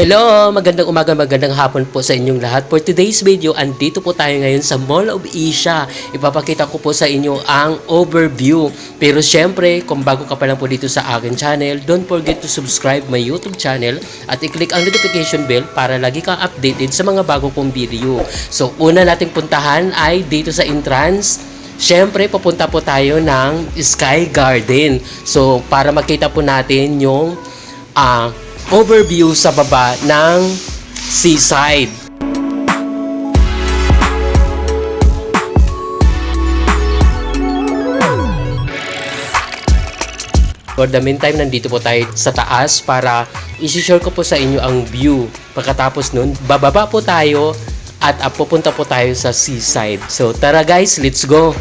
Hello! Magandang umaga, magandang hapon po sa inyong lahat. For today's video, andito po tayo ngayon sa Mall of Asia. Ipapakita ko po sa inyo ang overview. Pero syempre, kung bago ka pa lang po dito sa akin channel, don't forget to subscribe my YouTube channel at i-click ang notification bell para lagi kang updated sa mga bago kong video. So, una nating puntahan ay dito sa entrance. Siyempre, papunta po tayo ng Sky Garden. So, para makita po natin yung ah, overview sa baba ng seaside. For the meantime, nandito po tayo sa taas para isi-share ko po sa inyo ang view. Pagkatapos nun, bababa po tayo at uh, pupunta po tayo sa seaside. So tara guys, let's go!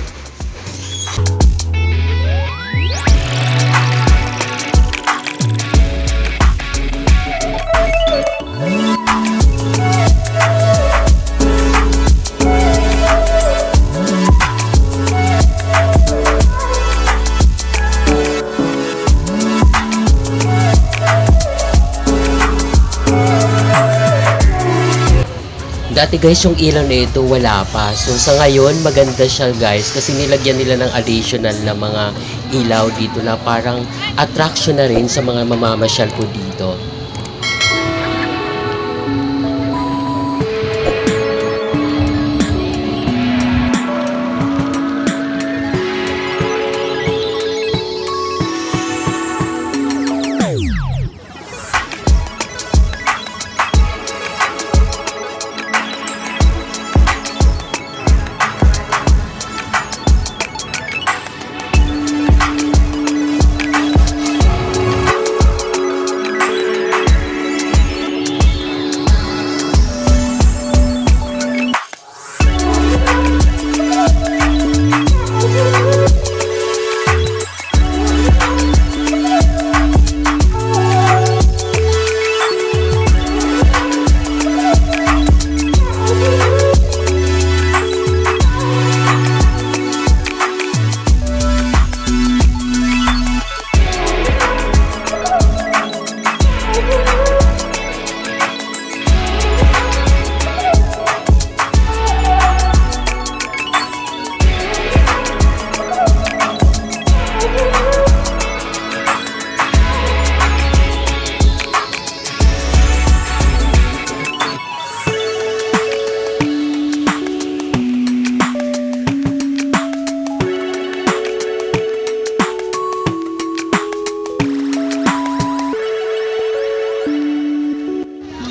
Dati guys, yung ilaw na ito wala pa. So sa ngayon, maganda siya guys kasi nilagyan nila ng additional na mga ilaw dito na parang attraction na rin sa mga mamamasyal po dito.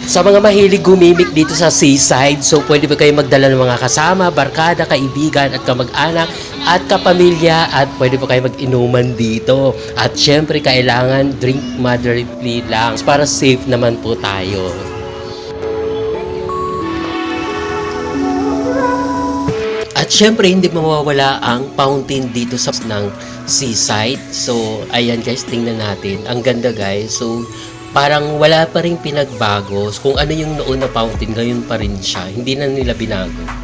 Sa mga mahilig gumimik dito sa seaside, so pwede ba kayo magdala ng mga kasama, barkada, kaibigan at kamag-anak at kapamilya at pwede pa kayo mag-inuman dito. At syempre kailangan drink moderately lang para safe naman po tayo. At syempre, hindi mawawala ang fountain dito sa ng seaside. So, ayan guys, tingnan natin. Ang ganda guys. So, parang wala pa rin pinagbago. Kung ano yung noon na fountain, ngayon pa rin siya. Hindi na nila binago.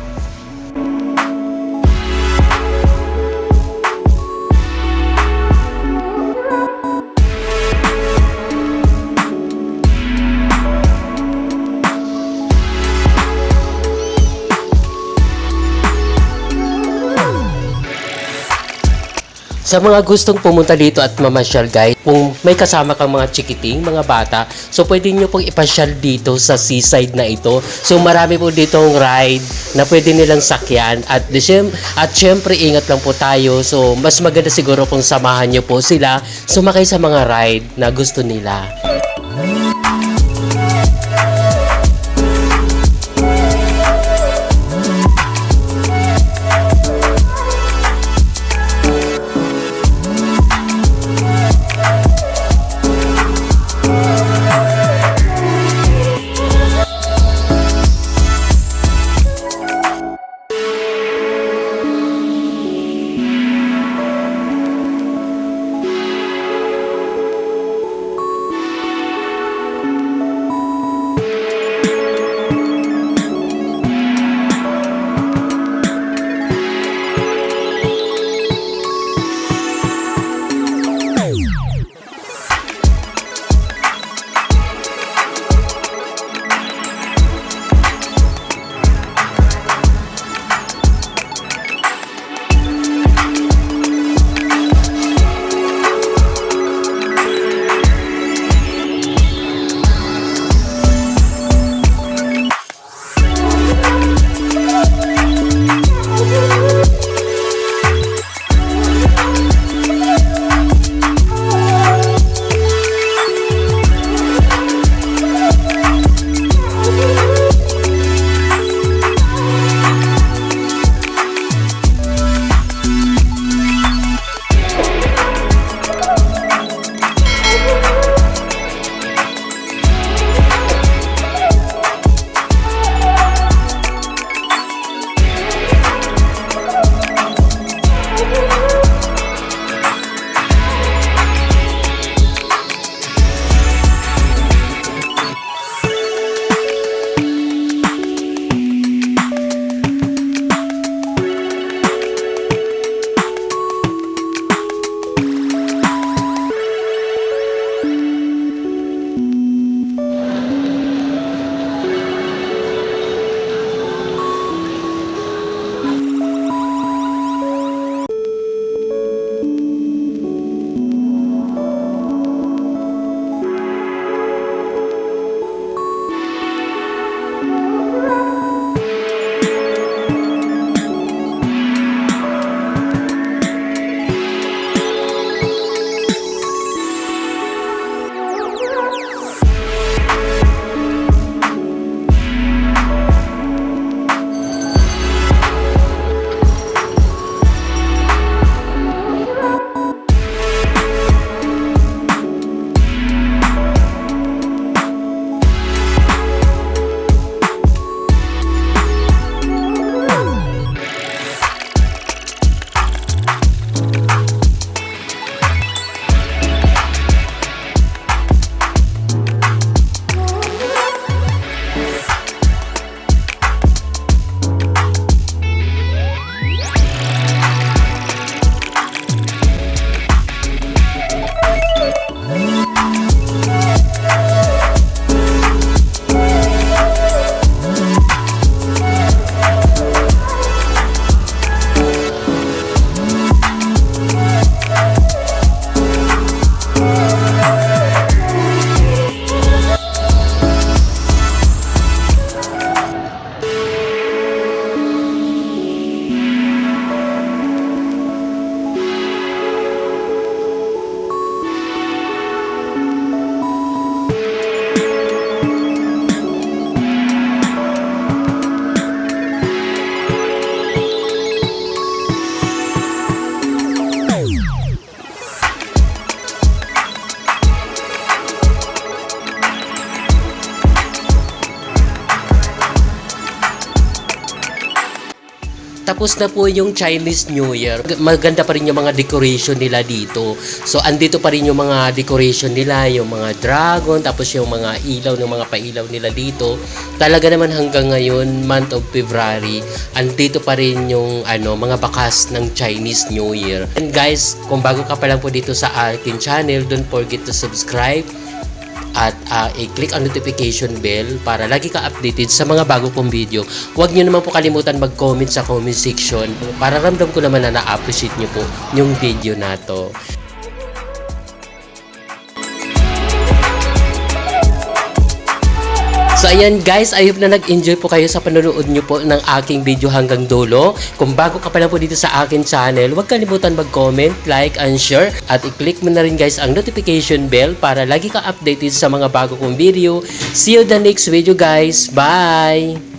Sa mga gustong pumunta dito at mamasyal guys, kung may kasama kang mga chikiting, mga bata, so pwede nyo pong ipasyal dito sa seaside na ito. So marami po ditong ride na pwede nilang sakyan at, at syempre ingat lang po tayo. So mas maganda siguro kung samahan nyo po sila sumakay sa mga ride na gusto nila. Tapos na po yung Chinese New Year. Maganda pa rin yung mga decoration nila dito. So, andito pa rin yung mga decoration nila, yung mga dragon, tapos yung mga ilaw ng mga pailaw nila dito. Talaga naman hanggang ngayon, month of February, andito pa rin yung ano, mga bakas ng Chinese New Year. And guys, kung bago ka pa lang po dito sa akin channel, don't forget to subscribe at ah, i-click ang notification bell para lagi ka updated sa mga bago kong video. Huwag nyo naman po kalimutan mag-comment sa comment section para ramdam ko naman na na-appreciate nyo po yung video na to. So ayan guys, I hope na nag-enjoy po kayo sa panonood nyo po ng aking video hanggang dulo. Kung bago ka pa lang po dito sa akin channel, huwag kalimutan mag-comment, like, and share. At i-click mo na rin guys ang notification bell para lagi ka updated sa mga bago kong video. See you the next video guys. Bye!